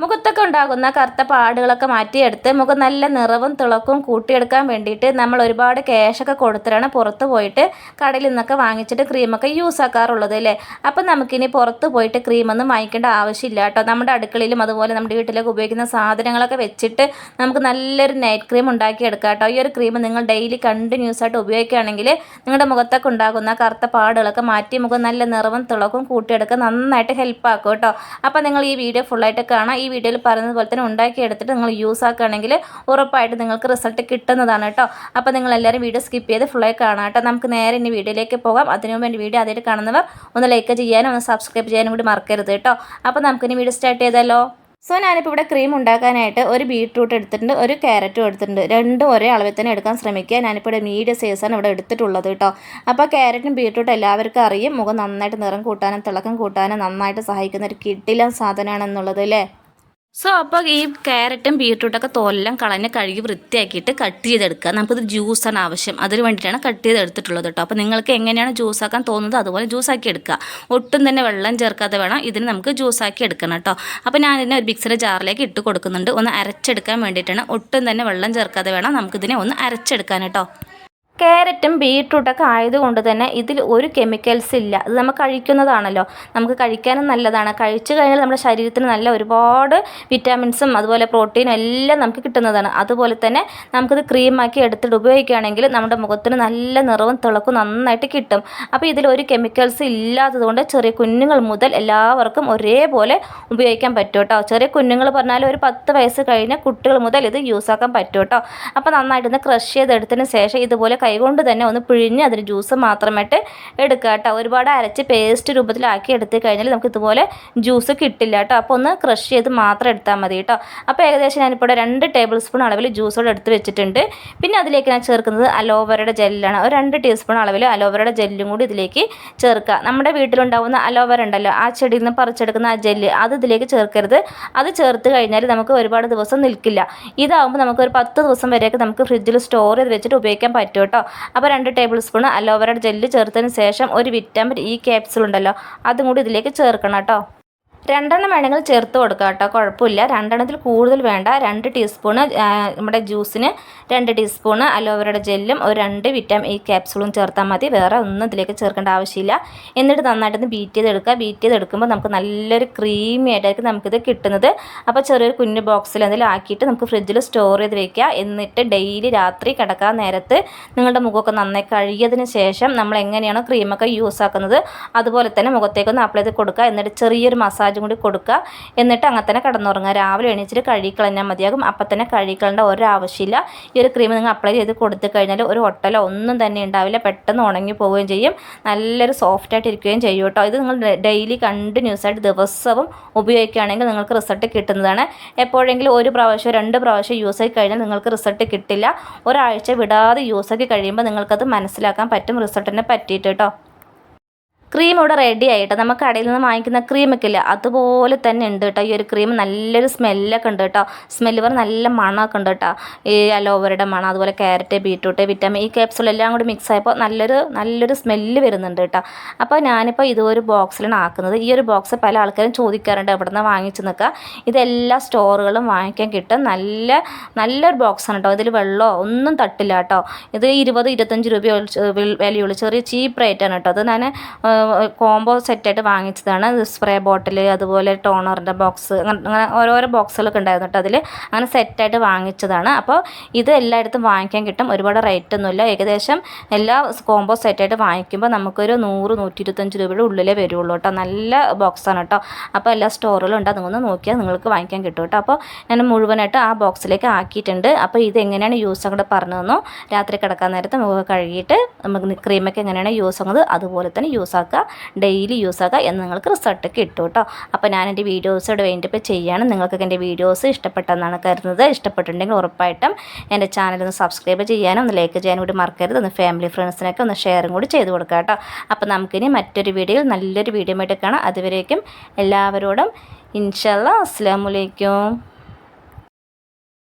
മുഖത്തൊക്കെ ഉണ്ടാകുന്ന കറുത്ത പാടുകളൊക്കെ മാറ്റിയെടുത്ത് മുഖം നല്ല നിറവും തിളക്കവും കൂട്ടിയെടുക്കാൻ വേണ്ടിയിട്ട് നമ്മൾ ഒരുപാട് ക്യാഷൊക്കെ കൊടുത്തിട്ടാണ് പുറത്ത് പോയിട്ട് കടയിൽ നിന്നൊക്കെ വാങ്ങിച്ചിട്ട് ക്രീമൊക്കെ യൂസ് ആക്കാറുള്ളത് അല്ലേ? അപ്പം നമുക്കിനി പുറത്ത് പോയിട്ട് ക്രീമൊന്നും വാങ്ങിക്കേണ്ട ആവശ്യമില്ല കേട്ടോ. നമ്മുടെ അടുക്കളയിലും അതുപോലെ നമ്മുടെ വീട്ടിലൊക്കെ ഉപയോഗിക്കുന്ന സാധനങ്ങളൊക്കെ വെച്ചിട്ട് നമുക്ക് നല്ലൊരു നൈറ്റ് ക്രീം ഉണ്ടാക്കിയെടുക്കാം കേട്ടോ. ഈ ഒരു ക്രീം നിങ്ങൾ ഡെയിലി കണ്ടിന്യൂസ് ആയിട്ട് ഉപയോഗിക്കുകയാണെങ്കിൽ നിങ്ങളുടെ മുഖത്തൊക്കെ ഉണ്ടാകുന്ന കറുത്ത പാടുകളൊക്കെ മാറ്റി മുഖം നല്ല നിറവും തിളക്കവും കൂട്ടിയെടുക്കാൻ നന്നായിട്ട് ഹെൽപ്പ് ആക്കും കേട്ടോ. അപ്പോൾ നിങ്ങൾ ഈ വീഡിയോ ഫുള്ളായിട്ട് കാണാം. ഈ വീഡിയോയിൽ പറയുന്നത് പോലെ തന്നെ ഉണ്ടാക്കിയെടുത്തിട്ട് നിങ്ങൾ യൂസ് ആക്കുകയാണെങ്കിൽ ഉറപ്പായിട്ട് നിങ്ങൾക്ക് റിസൾട്ട് കിട്ടുന്നതാണ് കേട്ടോ. അപ്പോൾ നിങ്ങൾ എല്ലാവരും വീഡിയോ സ്കിപ്പ് ചെയ്ത് ഫുള്ളായി കാണാം കേട്ടോ. നമുക്ക് നേരെ ഇനി വീഡിയോയിലേക്ക് പോകാം. അതിനു മുമ്പ് എന്റെ വീഡിയോ ആദ്യമായിട്ട് കാണുന്നവർ ഒന്ന് ലൈക്ക് ചെയ്യാനും ഒന്ന് സബ്സ്ക്രൈബ് ചെയ്യാനും കൂടി മറക്കരുത് കേട്ടോ. അപ്പോൾ നമുക്ക് ഇനി വീഡിയോ സ്റ്റാർട്ട് ചെയ്താലോ? സോ ഞാനിപ്പോൾ ഇവിടെ ക്രീം ഉണ്ടാക്കാനായിട്ട് ഒരു ബീട്രൂട്ട് എടുത്തിട്ടുണ്ട് ഒരു ക്യാരറ്റും എടുത്തിട്ടുണ്ട്. രണ്ടും ഒരേ അളവിൽ തന്നെ എടുക്കാൻ ശ്രമിക്കുക. ഞാനിപ്പോൾ ഇവിടെ മീഡിയം സൈസാണ് ഇവിടെ എടുത്തിട്ടുള്ളത് കേട്ടോ. അപ്പോൾ ക്യാരറ്റും ബീട്രൂട്ടും എല്ലാവർക്കും അറിയും. മുഖം നന്നായിട്ട് നിറം കൂട്ടാനും തിളക്കം കൂട്ടാനും നന്നായിട്ട് സഹായിക്കുന്ന ഒരു കിട്ടിലം സാധനമാണെന്നുള്ളത് അല്ലേ? സോ അപ്പോൾ ഈ ക്യാരറ്റും ബീട്രൂട്ടൊക്കെ തോലെല്ലാം കളഞ്ഞ് കഴുകി വൃത്തിയാക്കിയിട്ട് കട്ട് ചെയ്തെടുക്കുക. നമുക്കിത് ജ്യൂസാണ് ആവശ്യം. അതിന് വേണ്ടിയിട്ടാണ് കട്ട് ചെയ്തെടുത്തിട്ടുള്ളത് കേട്ടോ അപ്പോൾ നിങ്ങൾക്ക് എങ്ങനെയാണ് ജ്യൂസാക്കാൻ തോന്നുന്നത് അതുപോലെ ജ്യൂസാക്കി എടുക്കുക. ഒട്ടും തന്നെ വെള്ളം ചേർക്കാതെ വേണം ഇതിന് നമുക്ക് ജ്യൂസാക്കി എടുക്കണം കേട്ടോ അപ്പോൾ ഞാൻ ഇതിനെ ഒരു മിക്സിയുടെ ജാറിലേക്ക് ഇട്ട് കൊടുക്കുന്നുണ്ട്. ഒന്ന് അരച്ചെടുക്കാൻ വേണ്ടിയിട്ടാണ് ഒട്ടും തന്നെ വെള്ളം ചേർക്കാതെ വേണം നമുക്കിതിനെ ഒന്ന് അരച്ചെടുക്കാൻ കേട്ടോ ക്യാരറ്റും ബീട്രൂട്ടൊക്കെ ആയതുകൊണ്ട് തന്നെ ഇതിൽ ഒരു കെമിക്കൽസ് ഇല്ല. അത് നമ്മൾ കഴിക്കുന്നതാണല്ലോ. നമുക്ക് കഴിക്കാനും നല്ലതാണ്. കഴിച്ചു കഴിഞ്ഞാൽ നമ്മുടെ ശരീരത്തിന് നല്ല ഒരുപാട് വിറ്റാമിൻസും അതുപോലെ പ്രോട്ടീനും എല്ലാം നമുക്ക് കിട്ടുന്നതാണ്. അതുപോലെ തന്നെ നമുക്കിത് ക്രീമാക്കി എടുത്തിട്ട് ഉപയോഗിക്കുകയാണെങ്കിൽ നമ്മുടെ മുഖത്തിന് നല്ല നിറവും തിളക്കും നന്നായിട്ട് കിട്ടും. അപ്പോൾ ഇതിൽ ഒരു കെമിക്കൽസ് ഇല്ലാത്തതുകൊണ്ട് ചെറിയ കുഞ്ഞുങ്ങൾ മുതൽ എല്ലാവർക്കും ഒരേപോലെ ഉപയോഗിക്കാൻ പറ്റും കേട്ടോ. ചെറിയ കുഞ്ഞുങ്ങൾ പറഞ്ഞാൽ ഒരു പത്ത് വയസ്സ് കഴിഞ്ഞ കുട്ടികൾ മുതൽ ഇത് യൂസ് ആക്കാൻ പറ്റും കേട്ടോ. അപ്പോൾ നന്നായിട്ടൊന്ന് ക്രഷ് ചെയ്തെടുത്തതിന് ശേഷം ഇതുപോലെ കൈകൊണ്ട് തന്നെ ഒന്ന് പിഴിഞ്ഞ് അതിന് ജ്യൂസ് മാത്രമായിട്ട് എടുക്കുക കേട്ടോ. ഒരുപാട് അരച്ച് പേസ്റ്റ് രൂപത്തിലാക്കി എടുത്ത് കഴിഞ്ഞാൽ നമുക്ക് ഇതുപോലെ ജ്യൂസ് കിട്ടില്ല കേട്ടോ. അപ്പോൾ ഒന്ന് ക്രഷ് ചെയ്ത് മാത്രം എടുത്താൽ മതി കേട്ടോ. അപ്പോൾ ഏകദേശം ഞാനിപ്പോൾ രണ്ട് ടേബിൾ സ്പൂൺ അളവിൽ ജ്യൂസോടെ എടുത്ത് വെച്ചിട്ടുണ്ട്. പിന്നെ അതിലേക്ക് ഞാൻ ചേർക്കുന്നത് അലോവേരയുടെ ജെല്ലാണ് ഒരു രണ്ട് ടീസ്പൂൺ അളവിൽ അലോവേരയുടെ ജെല്ലും കൂടി ഇതിലേക്ക് ചേർക്കുക. നമ്മുടെ വീട്ടിലുണ്ടാവുന്ന അലോവേര ഉണ്ടല്ലോ ആ ചെടിയിൽ നിന്ന് പറിച്ചെടുക്കുന്ന ആ ജെല്ല് അത് ഇതിലേക്ക് ചേർക്കരുത്. അത് ചേർത്ത് കഴിഞ്ഞാൽ നമുക്ക് ഒരുപാട് ദിവസം നിൽക്കില്ല. ഇതാകുമ്പോൾ നമുക്ക് ഒരു പത്ത് ദിവസം വരെയൊക്കെ നമുക്ക് ഫ്രിഡ്ജിൽ സ്റ്റോർ ചെയ്ത് വെച്ചിട്ട് ഉപയോഗിക്കാൻ പറ്റും അപ്പോൾ രണ്ട് ടേബിൾ സ്പൂൺ അലോവേറയുടെ ജെല്ല് ചേർത്തതിന് ശേഷം ഒരു വിറ്റാമിൻ ഇ ക്യാപ്സുൾ ഉണ്ടല്ലോ അതും കൂടി ഇതിലേക്ക് ചേർക്കണം കേട്ടോ. രണ്ടെണ്ണം വേണമെങ്കിൽ ചേർത്ത് കൊടുക്കുക കേട്ടോ. കുഴപ്പമില്ല. രണ്ടെണ്ണത്തിൽ കൂടുതൽ വേണ്ട. രണ്ട് ടീസ്പൂണ് നമ്മുടെ ജ്യൂസിന് രണ്ട് ടീസ്പൂണ് അലോവേരയുടെ ജെല്ലും ഒരു രണ്ട് വിറ്റാമിൻ എ ക്യാപ്സൂളും ചേർത്താൽ മതി. വേറെ ഒന്നും ഇതിലേക്ക് ചേർക്കേണ്ട ആവശ്യമില്ല. എന്നിട്ട് നന്നായിട്ടൊന്ന് ബീറ്റ് ചെയ്തെടുക്കുക. ബീറ്റ് ചെയ്തെടുക്കുമ്പോൾ നമുക്ക് നല്ലൊരു ക്രീമി ആയിട്ടായിരിക്കും നമുക്കിത് കിട്ടുന്നത്. അപ്പോൾ ചെറിയൊരു കുഞ്ഞു ബോക്സിൽ എന്തെങ്കിലും ആക്കിയിട്ട് നമുക്ക് ഫ്രിഡ്ജിൽ സ്റ്റോർ ചെയ്ത് വെക്കുക. എന്നിട്ട് ഡെയിലി രാത്രി കിടക്കാൻ നേരത്ത് നിങ്ങളുടെ മുഖമൊക്കെ നന്നായി കഴുകിയതിന് ശേഷം നമ്മൾ എങ്ങനെയാണോ ക്രീമൊക്കെ യൂസ് ആക്കുന്നത് അതുപോലെ തന്നെ മുഖത്തേക്കൊന്ന് അപ്ലൈ ചെയ്ത് കൊടുക്കുക. എന്നിട്ട് ചെറിയൊരു മസാജ് മസാജും കൂടി കൊടുക്കുക എന്നിട്ട് അങ്ങനെ തന്നെ കിടന്നുറങ്ങുക. രാവിലെ എണീച്ചിട്ട് കഴുകിക്കളഞ്ഞാൽ മതിയാകും. അപ്പം തന്നെ കഴുകിക്കളേണ്ട ഒരാവശ്യമില്ല. ഈ ഒരു ക്രീം നിങ്ങൾ അപ്ലൈ ചെയ്ത് കൊടുത്തു കഴിഞ്ഞാൽ ഒരു ഒട്ടലോ ഒന്നും തന്നെ ഉണ്ടാവില്ല. പെട്ടെന്ന് ഉണങ്ങി പോവുകയും ചെയ്യും. നല്ലൊരു സോഫ്റ്റ് ആയിട്ട് ഇരിക്കുകയും ചെയ്യും കേട്ടോ. ഇത് നിങ്ങൾ ഡെയിലി കണ്ടിന്യൂസ് ആയിട്ട് ദിവസവും ഉപയോഗിക്കുകയാണെങ്കിൽ നിങ്ങൾക്ക് റിസൾട്ട് കിട്ടുന്നതാണ്. എപ്പോഴെങ്കിലും ഒരു പ്രാവശ്യം രണ്ട് പ്രാവശ്യം യൂസ് ആയി കഴിഞ്ഞാൽ നിങ്ങൾക്ക് റിസൾട്ട് കിട്ടില്ല. ഒരാഴ്ച വിടാതെ യൂസ് ആക്കി കഴിയുമ്പോൾ നിങ്ങൾക്കത് മനസ്സിലാക്കാൻ പറ്റും. റിസൾട്ടിനെ പറ്റിയിട്ട് കേട്ടോ. ക്രീം ഇവിടെ റെഡി ആയിട്ട് നമുക്ക് കടയിൽ നിന്ന് വാങ്ങിക്കുന്ന ക്രീമൊക്കെ ഇല്ല? അതുപോലെ തന്നെ ഉണ്ട് കേട്ടോ ഈ ഒരു ക്രീം നല്ലൊരു സ്മെല്ലൊക്കെ ഉണ്ട് കേട്ടോ സ്മെല്ല് പറഞ്ഞ നല്ല മണമൊക്കെ ഉണ്ട് കേട്ടോ ഈ അലോവരയുടെ മണം അതുപോലെ carrot beetroot vitamin E capsule എല്ലാം കൂടി മിക്സ് ആയപ്പോൾ നല്ലൊരു നല്ലൊരു സ്മെല്ല് വരുന്നുണ്ട് കേട്ടോ അപ്പോൾ ഞാനിപ്പോൾ ഇതൊരു ബോക്സിലാണ് ആക്കുന്നത്. ഈ ഒരു ബോക്സ് പല ആൾക്കാരും ചോദിക്കാറുണ്ട് എവിടെ നിന്ന് വാങ്ങിച്ചു നിൽക്കുക ഇതെല്ലാ സ്റ്റോറുകളും വാങ്ങിക്കാൻ കിട്ടും. നല്ല നല്ലൊരു ബോക്സാണ് കേട്ടോ ഇതിൽ വെള്ളമോ ഒന്നും തട്ടില്ല കേട്ടോ ഇത് ഇരുപത് ഇരുപത്തഞ്ച് രൂപ വിലയുള്ള. ചെറിയ ചീപ്പ് റേറ്റാണ് കേട്ടോ അത് ഞാൻ കോംബോ സെറ്റായിട്ട് വാങ്ങിച്ചതാണ്. സ്പ്രേ ബോട്ടിൽ അതുപോലെ ടോണറിന്റെ ബോക്സ് അങ്ങനെ ഓരോരോ ബോക്സുകളൊക്കെ ഉണ്ടായിരുന്നു കേട്ടോ അതിൽ അങ്ങനെ സെറ്റായിട്ട് വാങ്ങിച്ചതാണ്. അപ്പോൾ ഇത് എല്ലായിടത്തും വാങ്ങിക്കാൻ കിട്ടും. ഒരുപാട് റേറ്റ് ഒന്നുമില്ല ഏകദേശം എല്ലാ കോംബോ സെറ്റായിട്ട് വാങ്ങിക്കുമ്പോൾ നമുക്കൊരു നൂറ് നൂറ്റി ഇരുപത്തഞ്ച് രൂപയുടെ ഉള്ളിലേ വരുള്ളൂ കേട്ടോ. നല്ല ബോക്സാണ് കേട്ടോ. അപ്പോൾ എല്ലാ സ്റ്റോറുകളും ഉണ്ട്. അതൊന്ന് നോക്കിയാൽ നിങ്ങൾക്ക് വാങ്ങിക്കാൻ കിട്ടും കേട്ടോ. അപ്പോൾ ഞാൻ മുഴുവനായിട്ട് ആ ബോക്സിലേക്ക് ആക്കിയിട്ടുണ്ട്. അപ്പോൾ ഇത് എങ്ങനെയാണ് യൂസ് അങ്ങോട്ട് പറഞ്ഞു തന്നു രാത്രി കിടക്കാൻ നേരത്തെ മുഖം കഴുകിയിട്ട് നമുക്ക് ക്രീമൊക്കെ എങ്ങനെയാണ് യൂസ് ആകുന്നത് അതുപോലെ തന്നെ യൂസ് ആക്കുക ആക്കുക ഡെയിലി യൂസ് ആക്കുക എന്ന് നിങ്ങൾക്ക് റിസൾട്ട് കിട്ടും കേട്ടോ. അപ്പോൾ ഞാൻ എന്റെ വീഡിയോസ് ഇവിടെ വേണ്ടിയപ്പോൾ ചെയ്യാണ് നിങ്ങൾക്കൊക്കെ എന്റെ വീഡിയോസ് ഇഷ്ടപ്പെട്ടെന്നാണ് കരുതുന്നത്. ഇഷ്ടപ്പെട്ടിട്ടുണ്ടെങ്കിൽ ഉറപ്പായിട്ടും എന്റെ ചാനൽ ഒന്ന് സബ്സ്ക്രൈബ് ചെയ്യാനും ഒന്ന് ലൈക്ക് ചെയ്യാനും കൂടി മറക്കരുത്. ഒന്ന് ഫാമിലി ഫ്രണ്ട്സിനൊക്കെ ഒന്ന് ഷെയറും കൂടി ചെയ്ത് കൊടുക്കുക കേട്ടോ. അപ്പോൾ നമുക്കിനി മറ്റൊരു വീഡിയോയിൽ നല്ലൊരു വീഡിയോ ആയിട്ട് കാണാം. അതുവരേക്കും എല്ലാവരോടും ഇൻഷല്ല അസ്സാം വലൈക്കും